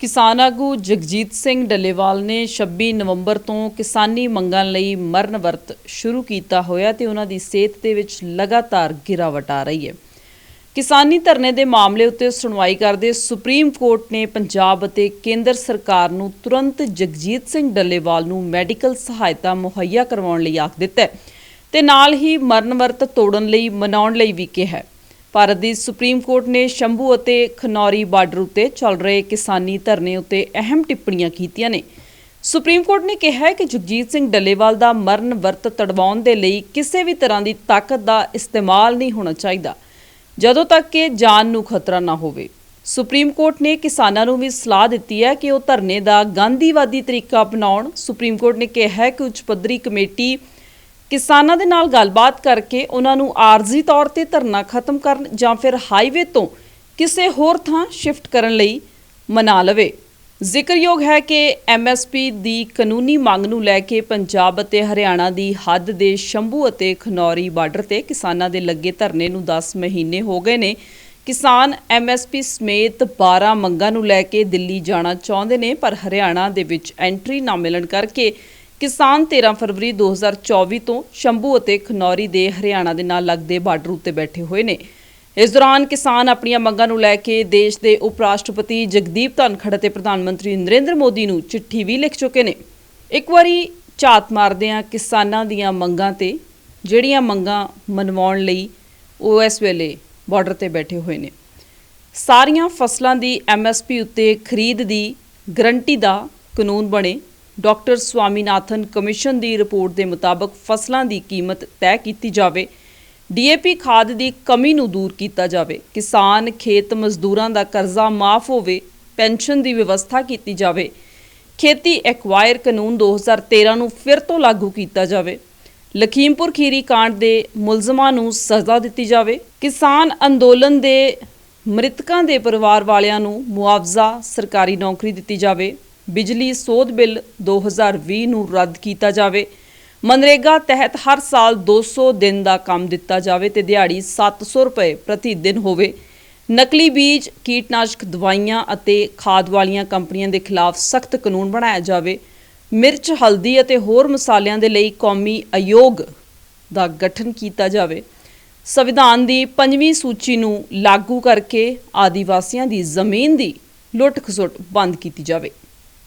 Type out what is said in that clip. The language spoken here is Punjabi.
ਕਿਸਾਨ ਆਗੂ ਜਗਜੀਤ ਸਿੰਘ ਡੱਲੇਵਾਲ ਨੇ 26 ਨਵੰਬਰ ਤੋਂ ਕਿਸਾਨੀ ਮੰਗਾਂ ਲਈ ਮਰਨ ਵਰਤ ਸ਼ੁਰੂ ਕੀਤਾ ਹੋਇਆ ਤੇ ਉਹਨਾਂ ਦੀ ਸਿਹਤ ਦੇ ਵਿੱਚ ਲਗਾਤਾਰ ਗਿਰਾਵਟ ਆ ਰਹੀ ਹੈ। ਕਿਸਾਨੀ ਧਰਨੇ ਦੇ ਮਾਮਲੇ ਉੱਤੇ ਸੁਣਵਾਈ ਕਰਦੇ ਸੁਪਰੀਮ ਕੋਰਟ ਨੇ ਪੰਜਾਬ ਅਤੇ ਕੇਂਦਰ ਸਰਕਾਰ ਨੂੰ ਤੁਰੰਤ ਜਗਜੀਤ ਸਿੰਘ ਡੱਲੇਵਾਲ ਨੂੰ ਮੈਡੀਕਲ ਸਹਾਇਤਾ ਮੁਹੱਈਆ ਕਰਵਾਉਣ ਲਈ ਆਖ ਦਿੱਤਾ ਹੈ ਤੇ ਨਾਲ ਹੀ ਮਰਨ ਵਰਤ ਤੋੜਨ ਲਈ ਮਨਾਉਣ ਲਈ ਵੀ ਕਿਹਾ ਹੈ। ਭਾਰਤ ਦੀ ਸੁਪਰੀਮ ਕੋਰਟ ਨੇ ਸ਼ੰਭੂ ਅਤੇ ਖਨੌਰੀ ਬਾਰਡਰ ਉੱਤੇ ਚੱਲ ਰਹੇ ਕਿਸਾਨੀ ਧਰਨੇ ਉੱਤੇ ਅਹਿਮ ਟਿੱਪਣੀਆਂ ਕੀਤੀਆਂ ਨੇ। ਸੁਪਰੀਮ ਕੋਰਟ ਨੇ ਕਿਹਾ ਹੈ ਕਿ ਜਗਜੀਤ ਸਿੰਘ ਡੱਲੇਵਾਲ ਦਾ ਮਰਨ ਵਰਤ ਤੜਵਾਉਣ ਦੇ ਲਈ ਕਿਸੇ ਵੀ ਤਰ੍ਹਾਂ ਦੀ ਤਾਕਤ ਦਾ ਇਸਤੇਮਾਲ ਨਹੀਂ ਹੋਣਾ ਚਾਹੀਦਾ, ਜਦੋਂ ਤੱਕ ਕਿ ਜਾਨ ਨੂੰ ਖਤਰਾ ਨਾ ਹੋਵੇ। ਸੁਪਰੀਮ ਕੋਰਟ ਨੇ ਕਿਸਾਨਾਂ ਨੂੰ ਵੀ ਸਲਾਹ ਦਿੱਤੀ ਹੈ ਕਿ ਉਹ ਧਰਨੇ ਦਾ ਗਾਂਧੀਵਾਦੀ ਤਰੀਕਾ ਅਪਣਾਉਣ। ਸੁਪਰੀਮ ਕੋਰਟ ਨੇ ਕਿਹਾ ਹੈ ਕਿ ਉੱਚ ਪੱਧਰੀ ਕਮੇਟੀ ਕਿਸਾਨਾਂ ਦੇ ਨਾਲ ਗੱਲਬਾਤ ਕਰਕੇ ਉਹਨਾਂ ਨੂੰ ਆਰਜ਼ੀ ਤੌਰ ਤੇ ਧਰਨਾ ਖਤਮ ਕਰਨ ਜਾਂ ਫਿਰ ਹਾਈਵੇ ਤੋਂ ਕਿਸੇ ਹੋਰ ਥਾਂ ਸ਼ਿਫਟ ਕਰਨ ਲਈ ਮਨਾ ਲਵੇ। ਜ਼ਿਕਰਯੋਗ ਹੈ ਕਿ ਐਮਐਸਪੀ ਦੀ ਕਾਨੂੰਨੀ ਮੰਗ ਨੂੰ ਲੈ ਕੇ ਪੰਜਾਬ ਅਤੇ ਹਰਿਆਣਾ ਦੀ ਹੱਦ ਦੇ ਸ਼ੰਭੂ ਅਤੇ ਖਨੌਰੀ ਬਾਰਡਰ ਤੇ ਕਿਸਾਨਾਂ ਦੇ ਲੱਗੇ ਧਰਨੇ ਨੂੰ 10 ਮਹੀਨੇ ਹੋ ਗਏ ਨੇ। ਕਿਸਾਨ ਐਮਐਸਪੀ ਸਮੇਤ 12 ਮੰਗਾਂ ਨੂੰ ਲੈ ਕੇ ਦਿੱਲੀ ਜਾਣਾ ਚਾਹੁੰਦੇ ਨੇ, ਪਰ ਹਰਿਆਣਾ ਦੇ ਵਿੱਚ ਐਂਟਰੀ ਨਾ ਮਿਲਣ ਕਰਕੇ ਕਿਸਾਨ 13 ਫਰਵਰੀ 2024 ਤੋਂ ਸ਼ੰਭੂ ਅਤੇ ਖਨੌਰੀ ਦੇ ਹਰਿਆਣਾ ਦੇ ਨਾਲ ਲੱਗਦੇ ਬਾਰਡਰ ਉੱਤੇ ਬੈਠੇ ਹੋਏ ਨੇ। ਇਸ ਦੌਰਾਨ ਕਿਸਾਨ ਆਪਣੀਆਂ ਮੰਗਾਂ ਨੂੰ ਲੈ ਕੇ ਦੇਸ਼ ਦੇ ਉਪ ਰਾਸ਼ਟਰਪਤੀ ਜਗਦੀਪ ਧਨਖੜ ਅਤੇ ਪ੍ਰਧਾਨ ਮੰਤਰੀ ਨਰਿੰਦਰ ਮੋਦੀ ਨੂੰ ਚਿੱਠੀ ਵੀ ਲਿਖ ਚੁੱਕੇ ਨੇ। ਇੱਕ ਵਾਰੀ ਝਾਤ ਮਾਰਦੇ ਆ ਕਿਸਾਨਾਂ ਦੀਆਂ ਮੰਗਾਂ ਤੇ, ਜਿਹੜੀਆਂ ਮੰਗਾਂ ਮਨਵਾਉਣ ਲਈ ਉਹ ਇਸ ਵੇਲੇ ਬਾਰਡਰ ਤੇ ਬੈਠੇ ਹੋਏ ਨੇ। ਸਾਰੀਆਂ ਫਸਲਾਂ ਦੀ ਐਮਐਸਪੀ ਉੱਤੇ ਖਰੀਦ ਦੀ ਗਰੰਟੀ ਦਾ ਕਾਨੂੰਨ ਬਣੇ। ਡਾਕਟਰ ਸਵਾਮੀਨਾਥਨ ਕਮਿਸ਼ਨ ਦੀ ਰਿਪੋਰਟ ਦੇ ਮੁਤਾਬਕ ਫਸਲਾਂ ਦੀ ਕੀਮਤ ਤੈਅ ਕੀਤੀ ਜਾਵੇ। ਡੀਏਪੀ ਖਾਦ ਦੀ ਕਮੀ ਨੂੰ ਦੂਰ ਕੀਤਾ ਜਾਵੇ। ਕਿਸਾਨ, ਖੇਤ ਮਜ਼ਦੂਰਾਂ ਦਾ ਕਰਜ਼ਾ ਮਾਫ ਹੋਵੇ, ਪੈਨਸ਼ਨ ਦੀ ਵਿਵਸਥਾ ਕੀਤੀ ਜਾਵੇ। ਖੇਤੀ ਐਕਵਾਇਰ ਕਾਨੂੰਨ 2013 ਨੂੰ ਫਿਰ ਤੋਂ ਲਾਗੂ ਕੀਤਾ ਜਾਵੇ। ਲਖੀਮਪੁਰ ਖੀਰੀ ਕਾਂਡ ਦੇ ਮੁਲਜ਼ਮਾਂ ਨੂੰ ਸਜ਼ਾ ਦਿੱਤੀ ਜਾਵੇ। ਕਿਸਾਨ ਅੰਦੋਲਨ ਦੇ ਮ੍ਰਿਤਕਾਂ ਦੇ ਪਰਿਵਾਰ ਵਾਲਿਆਂ ਨੂੰ ਮੁਆਵਜ਼ਾ ਸਰਕਾਰੀ ਨੌਕਰੀ ਦਿੱਤੀ ਜਾਵੇ। ਬਿਜਲੀ ਸੋਧ ਬਿੱਲ 2020 ਨੂੰ ਰੱਦ ਕੀਤਾ ਜਾਵੇ। ਮਨਰੇਗਾ ਤਹਿਤ ਹਰ ਸਾਲ 200 ਦਿਨ ਦਾ ਕੰਮ ਦਿੱਤਾ ਜਾਵੇ ਤੇ ਦਿਹਾੜੀ 700 ਰੁਪਏ ਪ੍ਰਤੀ ਦਿਨ ਹੋਵੇ। ਨਕਲੀ ਬੀਜ, ਕੀਟਨਾਸ਼ਕ ਦਵਾਈਆਂ ਅਤੇ ਖਾਦ ਵਾਲੀਆਂ ਕੰਪਨੀਆਂ ਦੇ ਖਿਲਾਫ ਸਖਤ ਕਾਨੂੰਨ ਬਣਾਇਆ ਜਾਵੇ। ਮਿਰਚ, ਹਲਦੀ ਅਤੇ ਹੋਰ ਮਸਾਲਿਆਂ ਦੇ ਲਈ ਕੌਮੀ ਆਯੋਗ ਦਾ ਗਠਨ ਕੀਤਾ ਜਾਵੇ। ਸੰਵਿਧਾਨ ਦੀ ਪੰਜਵੀਂ ਸੂਚੀ ਨੂੰ ਲਾਗੂ ਕਰਕੇ ਆਦੀਵਾਸੀਆਂ ਦੀ ਜ਼ਮੀਨ ਦੀ ਲੁੱਟ ਖਸੁੱਟ ਬੰਦ ਕੀਤੀ ਜਾਵੇ।